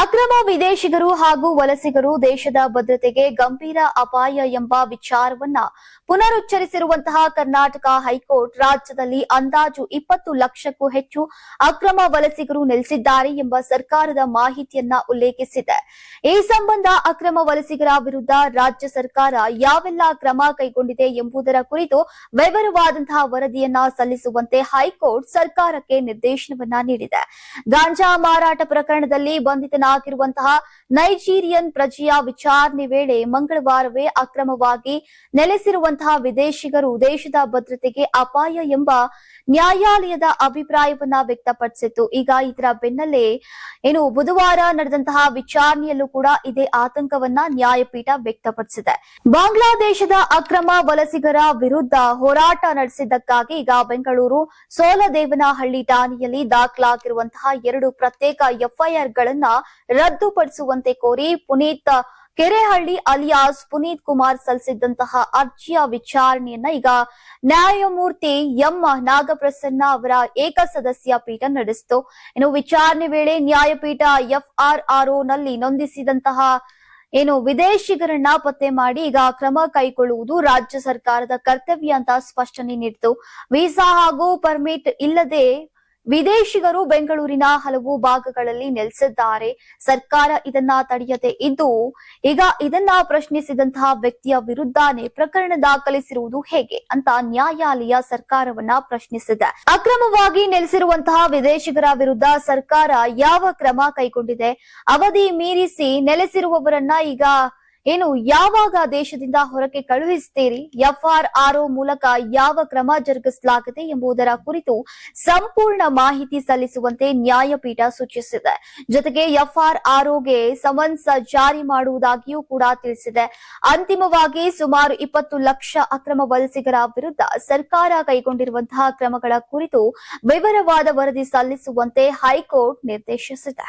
ಅಕ್ರಮ ವಿದೇಶಿಗರು ಹಾಗೂ ವಲಸಿಗರು ದೇಶದ ಭದ್ರತೆಗೆ ಗಂಭೀರ ಅಪಾಯ ಎಂಬ ವಿಚಾರವನ್ನ ಪುನರುಚ್ಚರಿಸಿರುವಂತಹ ಕರ್ನಾಟಕ ಹೈಕೋರ್ಟ್ ರಾಜ್ಯದಲ್ಲಿ ಅಂದಾಜು ಇಪ್ಪತ್ತು ಲಕ್ಷಕ್ಕೂ ಹೆಚ್ಚು ಅಕ್ರಮ ವಲಸಿಗರು ನೆಲೆಸಿದ್ದಾರೆ ಎಂಬ ಸರ್ಕಾರದ ಮಾಹಿತಿಯನ್ನ ಉಲ್ಲೇಖಿಸಿದೆ. ಈ ಸಂಬಂಧ ಅಕ್ರಮ ವಲಸಿಗರ ವಿರುದ್ಧ ರಾಜ್ಯ ಸರ್ಕಾರ ಯಾವೆಲ್ಲ ಕ್ರಮ ಕೈಗೊಂಡಿದೆ ಎಂಬುದರ ಕುರಿತು ವಿವರವಾದಂತಹ ವರದಿಯನ್ನ ಸಲ್ಲಿಸುವಂತೆ ಹೈಕೋರ್ಟ್ ಸರ್ಕಾರಕ್ಕೆ ನಿರ್ದೇಶನವನ್ನ ನೀಡಿದೆ. ಗಾಂಜಾ ಮಾರಾಟ ಪ್ರಕರಣದಲ್ಲಿ ಬಂಧಿತನಾಗಿರುವಂತಹ ನೈಜೀರಿಯನ್ ಪ್ರಜೆಯ ವಿಚಾರಣೆ ವೇಳೆ ಮಂಗಳವಾರವೇ ಅಕ್ರಮವಾಗಿ ನೆಲೆಸಿರುವಂತಹ ವಿದೇಶಿಗರು ದೇಶದ ಭದ್ರತೆಗೆ ಅಪಾಯ ಎಂಬ ನ್ಯಾಯಾಲಯದ ಅಭಿಪ್ರಾಯವನ್ನ ವ್ಯಕ್ತಪಡಿಸಿತ್ತು. ಈಗ ಇದರ ಬೆನ್ನಲ್ಲೇ ಏನು ಬುಧವಾರ ನಡೆದಂತಹ ವಿಚಾರಣೆಯಲ್ಲೂ ಕೂಡ ಇದೇ ಆತಂಕವನ್ನ ನ್ಯಾಯಪೀಠ ವ್ಯಕ್ತಪಡಿಸಿದೆ. ಬಾಂಗ್ಲಾದೇಶದ ಅಕ್ರಮ ವಲಸಿಗರ ವಿರುದ್ಧ ಹೋರಾಟ ನಡೆಸಿದ್ದಕ್ಕಾಗಿ ಈಗ ಬೆಂಗಳೂರು ಸೋಲದೇವನಹಳ್ಳಿ ಠಾಣೆಯಲ್ಲಿ ದಾಖಲಾಗಿರುವಂತಹ ಎರಡು ಪ್ರತ್ಯೇಕ ಎಫ್ಐಆರ್ಗಳನ್ನ ರದ್ದುಪಡಿಸುವಂತೆ ಕೋರಿ ಪುನೀತ್ ಕೆರೆಹಳ್ಳಿ ಅಲಿಯಾಸ್ ಪುನೀತ್ ಕುಮಾರ್ ಸಲ್ಲಿಸಿದ್ದಂತಹ ಅರ್ಜಿಯ ವಿಚಾರಣೆಯನ್ನ ಈಗ ನ್ಯಾಯಮೂರ್ತಿ ಎಂ ನಾಗಪ್ರಸನ್ನ ಅವರ ಏಕಸದಸ್ಯ ಪೀಠ ನಡೆಸಿತು. ಇನ್ನು ವಿಚಾರಣೆ ವೇಳೆ ನ್ಯಾಯಪೀಠ ಎಫ್ಆರ್ಆರ್ಒ ನಲ್ಲಿ ನೊಂದಿಸಿದಂತಹ ಏನು ವಿದೇಶಿಗರನ್ನ ಪತ್ತೆ ಮಾಡಿ ಈಗ ಕ್ರಮ ಕೈಗೊಳ್ಳುವುದು ರಾಜ್ಯ ಸರ್ಕಾರದ ಕರ್ತವ್ಯ ಅಂತ ಸ್ಪಷ್ಟನೆ ನೀಡಿತು. ವೀಸಾ ಹಾಗೂ ಪರ್ಮಿಟ್ ಇಲ್ಲದೆ ವಿದೇಶಿಗರು ಬೆಂಗಳೂರಿನ ಹಲವು ಭಾಗಗಳಲ್ಲಿ ನೆಲೆಸಿದ್ದಾರೆ. ಸರ್ಕಾರ ಇದನ್ನ ತಡೆಯದೆ ಇದ್ದು, ಈಗ ಇದನ್ನ ಪ್ರಶ್ನಿಸಿದಂತಹ ವ್ಯಕ್ತಿಯ ವಿರುದ್ಧನೇ ಪ್ರಕರಣ ದಾಖಲಿಸಿರುವುದು ಹೇಗೆ ಅಂತ ನ್ಯಾಯಾಲಯ ಸರ್ಕಾರವನ್ನ ಪ್ರಶ್ನಿಸಿದೆ. ಅಕ್ರಮವಾಗಿ ನೆಲೆಸಿರುವಂತಹ ವಿದೇಶಿಗರ ವಿರುದ್ಧ ಸರ್ಕಾರ ಯಾವ ಕ್ರಮ ಕೈಗೊಂಡಿದೆ, ಅವಧಿ ಮೀರಿಸಿ ನೆಲೆಸಿರುವವರನ್ನ ಈಗ ಏನು ಯಾವಾಗ ದೇಶದಿಂದ ಹೊರಗೆ ಕಳುಹಿಸ್ತೀರಿ ಎಫ್ಆರ್ಆರ್ಒ ಮೂಲಕ ಯಾವ ಕ್ರಮ ಜರುಗಿಸಲಾಗಿದೆ ಎಂಬುದರ ಕುರಿತು ಸಂಪೂರ್ಣ ಮಾಹಿತಿ ಸಲ್ಲಿಸುವಂತೆ ನ್ಯಾಯಪೀಠ ಸೂಚಿಸಿದೆ. ಜೊತೆಗೆ ಎಫ್ಆರ್ಆರ್ಒಗೆ ಸಮನ್ಸ್ ಜಾರಿ ಮಾಡುವುದಾಗಿಯೂ ಕೂಡ ತಿಳಿಸಿದೆ. ಅಂತಿಮವಾಗಿ ಸುಮಾರು ಇಪ್ಪತ್ತು ಲಕ್ಷ ಅಕ್ರಮ ವಲಸಿಗರ ವಿರುದ್ಧ ಸರ್ಕಾರ ಕೈಗೊಂಡಿರುವಂತಹ ಕ್ರಮಗಳ ಕುರಿತು ವಿವರವಾದ ವರದಿ ಸಲ್ಲಿಸುವಂತೆ ಹೈಕೋರ್ಟ್ ನಿರ್ದೇಶಿಸಿದೆ.